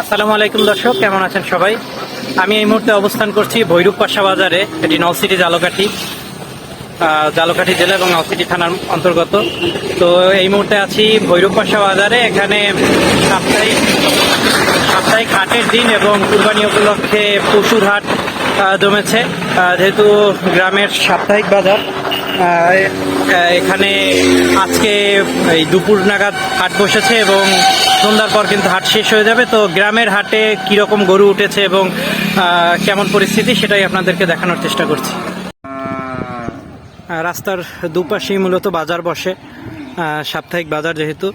আসসালামু আলাইকুম দর্শক, কেমন আছেন সবাই? আমি এই মুহূর্তে অবস্থান করছি ভৈরব পাশা বাজারে, এটি নলসিটি জালকাঠি জালকাঠি জেলা এবং নলসিটি থানার অন্তর্গত। তো এই মুহূর্তে আছি ভৈরব পাশা বাজারে, এখানে সাপ্তাহিক সাপ্তাহিক হাটের দিন এবং কুরবানি উপলক্ষে পশুর হাট জমেছে। যেহেতু গ্রামের সাপ্তাহিক বাজার এখানে আজকে এই দুপুর নাগাদ হাট বসেছে এবং সন্ধ্যার পর কিন্তু হাট শেষ হয়ে যাবে। তো গ্রামের হাটে কীরকম গরু উঠেছে এবং কেমন পরিস্থিতি সেটাই আপনাদেরকে দেখানোর চেষ্টা করছি। রাস্তার দুপাশেই মূলত বাজার বসে সাপ্তাহিক বাজার যেহেতু।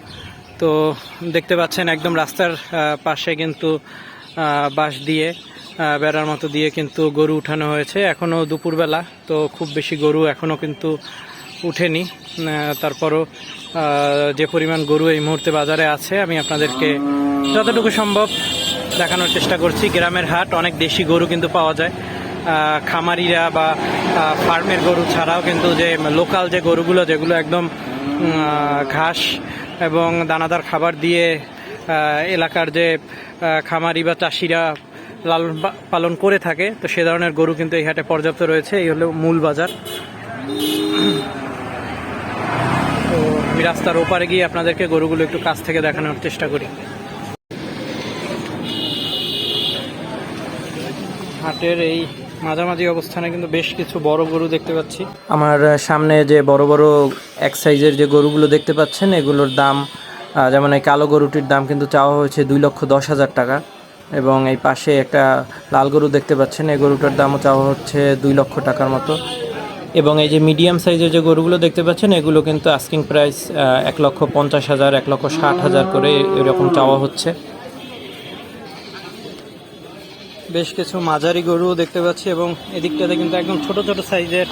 তো দেখতে পাচ্ছেন একদম রাস্তার পাশে কিন্তু বাঁশ দিয়ে বেড়ার মতো দিয়ে কিন্তু গরু উঠানো হয়েছে। এখনও দুপুরবেলা, তো খুব বেশি গরু এখনও কিন্তু উঠেনি। তারপরও যে পরিমাণ গরু এই মুহূর্তে বাজারে আছে, আমি আপনাদেরকে যতটুকু সম্ভব দেখানোর চেষ্টা করছি। গ্রামের হাট, অনেক দেশি গরু কিন্তু পাওয়া যায়। খামারিরা বা ফার্মের গরু ছাড়াও কিন্তু যে লোকাল যে গরুগুলো, যেগুলো একদম ঘাস এবং দানাদার খাবার দিয়ে এলাকার যে খামারি বা চাষিরা লালন পালন করে থাকে, তো সে ধরনের গরু কিন্তু এই হাটে পর্যাপ্ত রয়েছে, এই হলো মূল বাজার। তো আমি রাস্তার ওপারে গিয়ে আপনাদেরকে গরুগুলো একটু কাছ থেকে দেখানোর চেষ্টা করি। হাটের এই মাঝামাঝি অবস্থানে কিন্তু বেশ কিছু বড় গরু দেখতে পাচ্ছি। আমার সামনে যে বড় বড় এক সাইজের যে গরুগুলো দেখতে পাচ্ছেন, এগুলোর দাম যেমন এই কালো গরুটির দাম কিন্তু চাওয়া হয়েছে দুই লক্ষ দশ হাজার টাকা। এবং এই পাশে একটা লাল গরু দেখতে পাচ্ছেন। এই গরুটার দামও চাওয়া হচ্ছে দুই লক্ষ টাকার মতো। এবং এই যে মিডিয়াম সাইজের যে গরুগুলো দেখতে পাচ্ছেন, এগুলো কিন্তু আস্কিং প্রাইস এক লক্ষ পঞ্চাশ হাজার, এক লক্ষ ষাট হাজার করে এরকম চাওয়া হচ্ছে। বেশ কিছু মাঝারি গরুও দেখতে পাচ্ছি এবং এদিকটাতে কিন্তু একদম ছোট ছোট সাইজের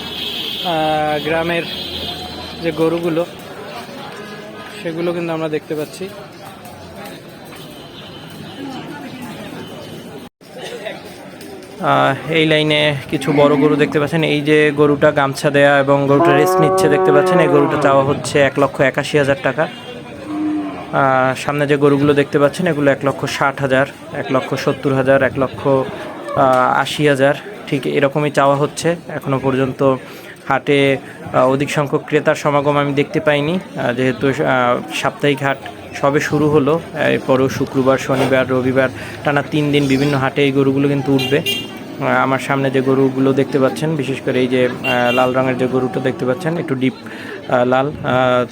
গ্রামের যে গরুগুলো, সেগুলো কিন্তু আমরা দেখতে পাচ্ছি। এই লাইনে কিছু বড় গরু দেখতে পাচ্ছেন। এই যে গরুটা গামছা দেয়া এবং গরুটা রেস্ট নিচ্ছে দেখতে পাচ্ছেন। এই গরুটা চাওয়া হচ্ছে এক লক্ষ একাশি হাজার টাকা। সামনে যে গরুগুলো দেখতে পাচ্ছেন, এগুলো এক লক্ষ ষাট হাজার, এক লক্ষ সত্তর হাজার, এক লক্ষ আশি হাজার। ঠিক এরকমই চাওয়া হচ্ছে। এখনও পর্যন্ত হাটে অধিক সংখ্যক ক্রেতার সমাগম আমি দেখতে পাইনি। যেহেতু সাপ্তাহিক হাট সবে শুরু হলো। এরপরও শুক্রবার, শনিবার, রবিবার টানা তিন দিন বিভিন্ন হাটে এই গরুগুলো কিন্তু উঠবে। আমার সামনে যে গরুগুলো দেখতে পাচ্ছেন, বিশেষ করে এই যে লাল রঙের যে গরুটা দেখতে পাচ্ছেন, একটু ডিপ লাল।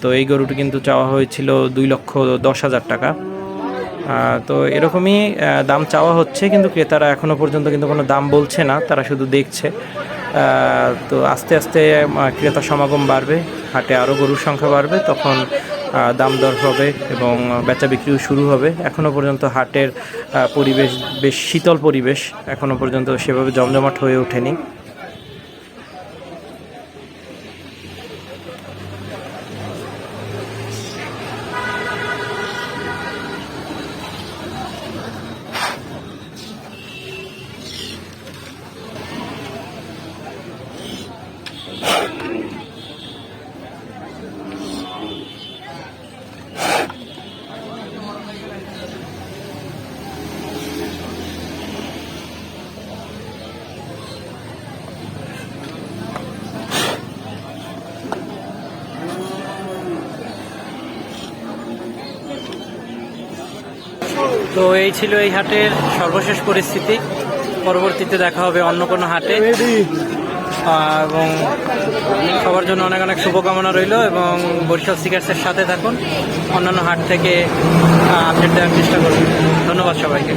তো এই গরুটি কিন্তু চাওয়া হয়েছিল দুই লক্ষ দশ হাজার টাকা। তো এরকমই দাম চাওয়া হচ্ছে, কিন্তু ক্রেতারা এখনও পর্যন্ত কিন্তু কোনো দাম বলছে না, তারা শুধু দেখছে। তো আস্তে আস্তে ক্রেতা সমাগম বাড়বে, হাটে আরও গরুর সংখ্যা বাড়বে, তখন দাম দর হবে এবং বেচা বিক্রিও শুরু হবে। এখনও পর্যন্ত হাটের পরিবেশ বেশ শীতল পরিবেশ। এখনও পর্যন্ত সেভাবে জমজমাট হয়ে ওঠেনি। তো এই ছিল এই হাটের সর্বশেষ পরিস্থিতি। পরবর্তীতে দেখা হবে অন্য কোনো হাটে। এবং সবার জন্য অনেক অনেক শুভকামনা রইল এবং বরিশাল সিগার্সের সাথে থাকুন। অন্যান্য হাট থেকে আপডেট দেওয়ার চেষ্টা করুন। ধন্যবাদ সবাইকে।